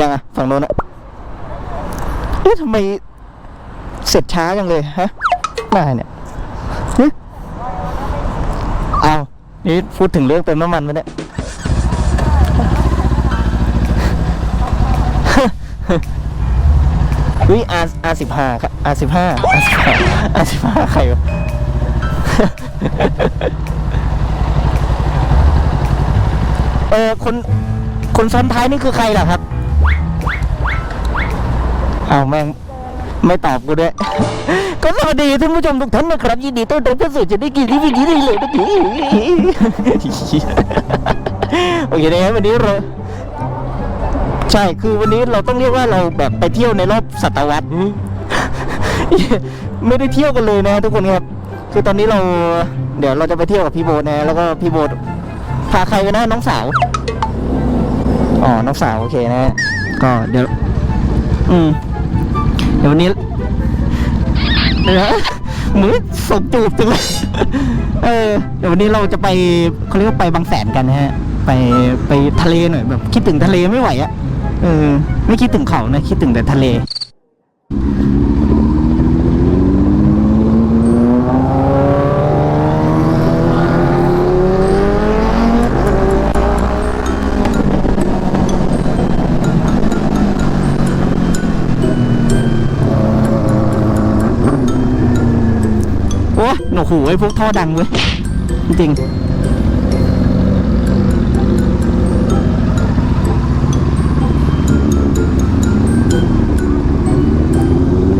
ยังอะฝั่งโน้นอะเอ๊ะทำไมเสร็จช้าจังเลยฮะมาเนี่ยฮะเอานี่พูดถึงเรื่องเติมน้ำมันไหมเนี่ยเฮ้ย R R สิบห้าครับ R สิบห้า R สิบห้า R สิบห้าใครวะเออคนคนซ้อนท้ายนี่คือใครล่ะครับ อ้าวแม่งไม่ตอบกูด้วย ก็สวัสดีท่านผู้ชมทุกท่านนะครับ ยินดีต้อนรับเข้าสู่จะได้กินที่วิกิได้เลยนะพี่โอเคนะครับวันนี้เราใช่คือวันนี้เราต้องเรียกว่าเราแบบไปเที่ยวในรอบศตวรรษไม่ได้เที่ยวกันเลยนะ ทุกคนครับ คือตอนนี้เรา เดี๋ยวเราจะไปเที่ยวกับพี่โบทนะ แล้วก็พี่โบทพาใครกันนะน้องสาวอ๋อน้องสาวโอเคนะ ก็เดี๋ยว อืม เดี๋ยววันนี้เดี๋ยวนะมือนส่งจูบจังเลยเออ เดี๋ยววันนี้เราจะไปเขาเรียกว่าไปบางแสนกันนะฮะ ไปไปทะเลหน่อยแบบคิดถึงทะเลไม่ไหวอะเออ ไม่คิดถึงเขานะ คิดถึงแต่ทะเล โอ้หนวกหูไอ้พวกท่อดังเว้ย จริง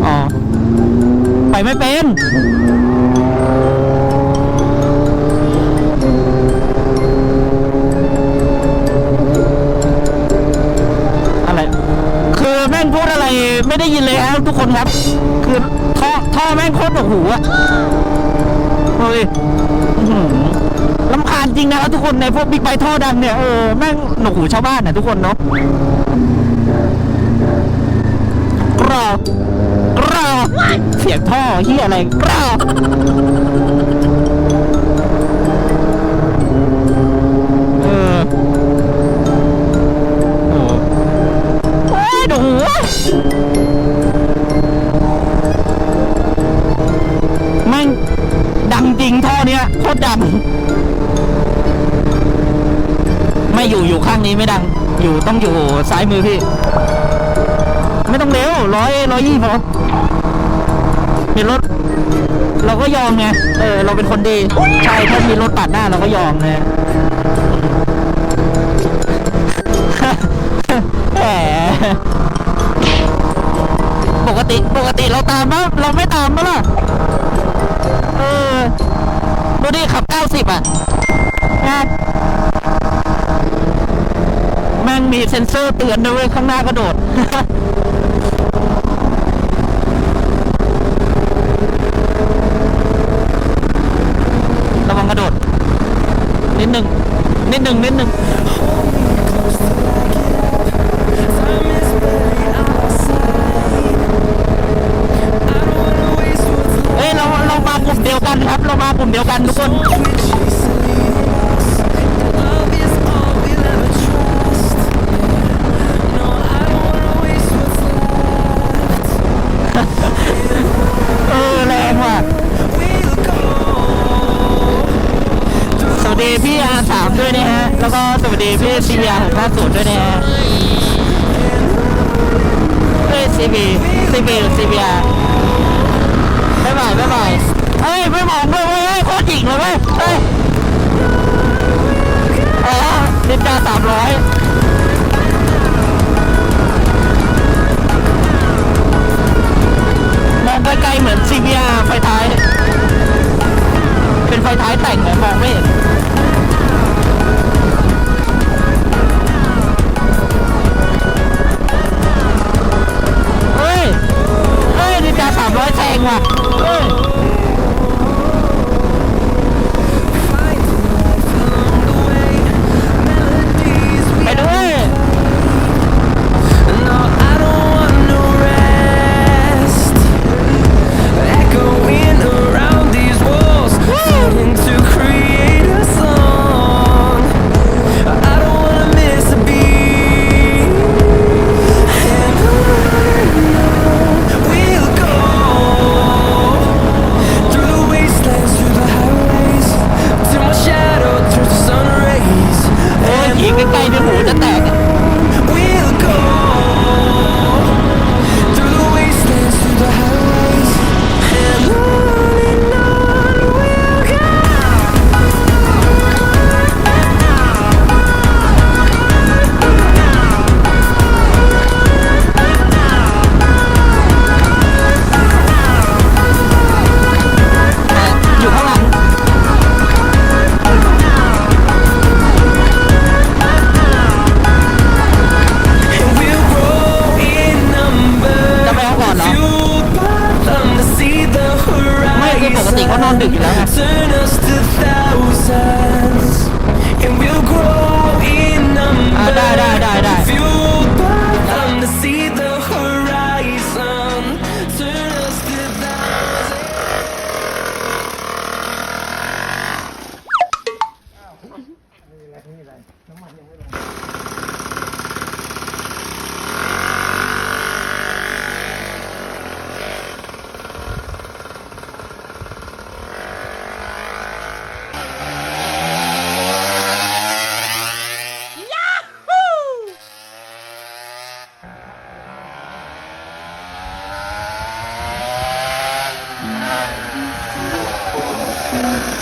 อ๋อ ไปไม่เป็นอะไรคือแม่งพูดอะไรไม่ได้ยินเลยครับทุกคนครับ คือ ท่อท่อแม่งโคตรหนวกหูอะเฮ้ยอื้อหือลำคาญจริงนะครับทุกคนในพวกบิ๊กไบค์ท่อดังเนี่ยเออแม่งหนวกหูชาวบ้านนะทุกคนเนาะกรอกกรอเสียงท่อเฮียอะไรกรอ ตรดัง ไม่อยู่อยู่ข้างนี้ไม่ดัง อยู่ต้องอยู่ซ้ายมือพี่ ไม่ต้องเร็วร้อยร้อยยี่พอมีรถ เราก็ยอมไง เออ เราเป็นคนดี ใช่ถ้ามีรถตัดหน้าเราก็ยอมนะแหมปกติปกติเราตามปะเราไม่ตามปะล่ะ อะนะแม่งมีเซ็นเซอร์เตือนด้วยเวยข้างหน้ากระโดดระวังกระโดด นิดหนึ่งนิดหนึ่งนิดหนึ่งเอ้ยเราเรามากลุ่มเดียวกันครับ เรามากลุ่มเดียวกันทุกคน แล้วก็สวัสดีพี่ซีอาหกห้าศูนย์ด้วยนะเฮ้ยซีบีซีบีหรือซีบีอาบ๊ายบายบ๊ายบายเฮ้ยไม่มองเว้ยเฮ้ยโคตรหญิงเลยเว้ยเฮ้ยอ๋อนินจาสามร้อย เ